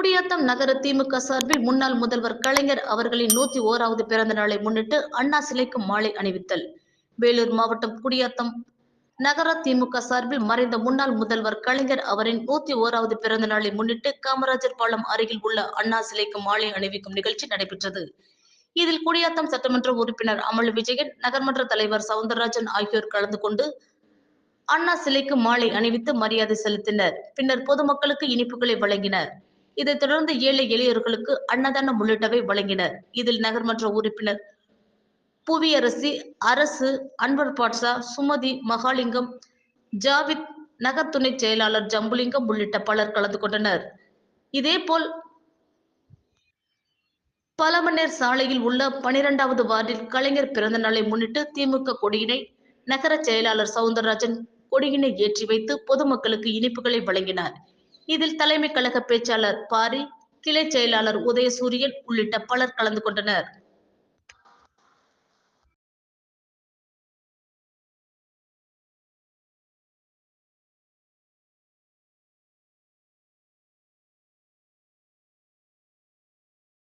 குடியாத்தம் நகர திமுக சார்பில் முன்னாள் முதல்வர் கலைஞர் அவர்களின் நூத்தி ஓராவது பிறந்த நாளை முன்னிட்டு அண்ணா சிலைக்கு மாலை அணிவித்தல். வேலூர் மாவட்டம் குடியாத்தம் நகர திமுக சார்பில் மறைந்த முன்னாள் முதல்வர் கலைஞர் அவரின் நூத்தி ஓராவது பிறந்த நாளை முன்னிட்டு காமராஜர் பாலம் அருகில் உள்ள அண்ணா சிலைக்கு மாலை அணிவிக்கும் நிகழ்ச்சி நடைபெற்றது. இதில் குடியாத்தம் சட்டமன்ற உறுப்பினர் அமல் விஜயன் நகர்மன்ற தலைவர் சவுந்தரராஜன் ஆகியோர் கலந்து கொண்டு அண்ணா சிலைக்கு மாலை அணிவித்து மரியாதை செலுத்தினர். பின்னர் பொதுமக்களுக்கு இனிப்புகளை வழங்கினர். இதைத் தொடர்ந்து ஏழை எளியோர்களுக்கு அன்னதானம் உள்ளிட்டவை வழங்கினர் இதில் நகர்மன்ற உறுப்பினர் புவியரசி அரசு அன்வர் பாட்ஷா சுமதி மகாலிங்கம் ஜாவித் நகர் துணை செயலாளர் ஜம்புலிங்கம் உள்ளிட்ட பலர் கலந்து கொண்டனர். இதேபோல் பலமணேர் சாலையில் உள்ள பனிரெண்டாவது வார்டில் கலைஞர் பிறந்த நாளை முன்னிட்டு திமுக கொடியினை நகர செயலாளர் சவுந்தரராஜன் கொடியினை ஏற்றி வைத்து பொதுமக்களுக்கு இனிப்புகளை வழங்கினார். இதில் தலைமை கழக பேச்சாளர் பாரி கிளை செயலாளர் உதயசூரியன் உள்ளிட்ட பலர் கலந்து கொண்டனர்.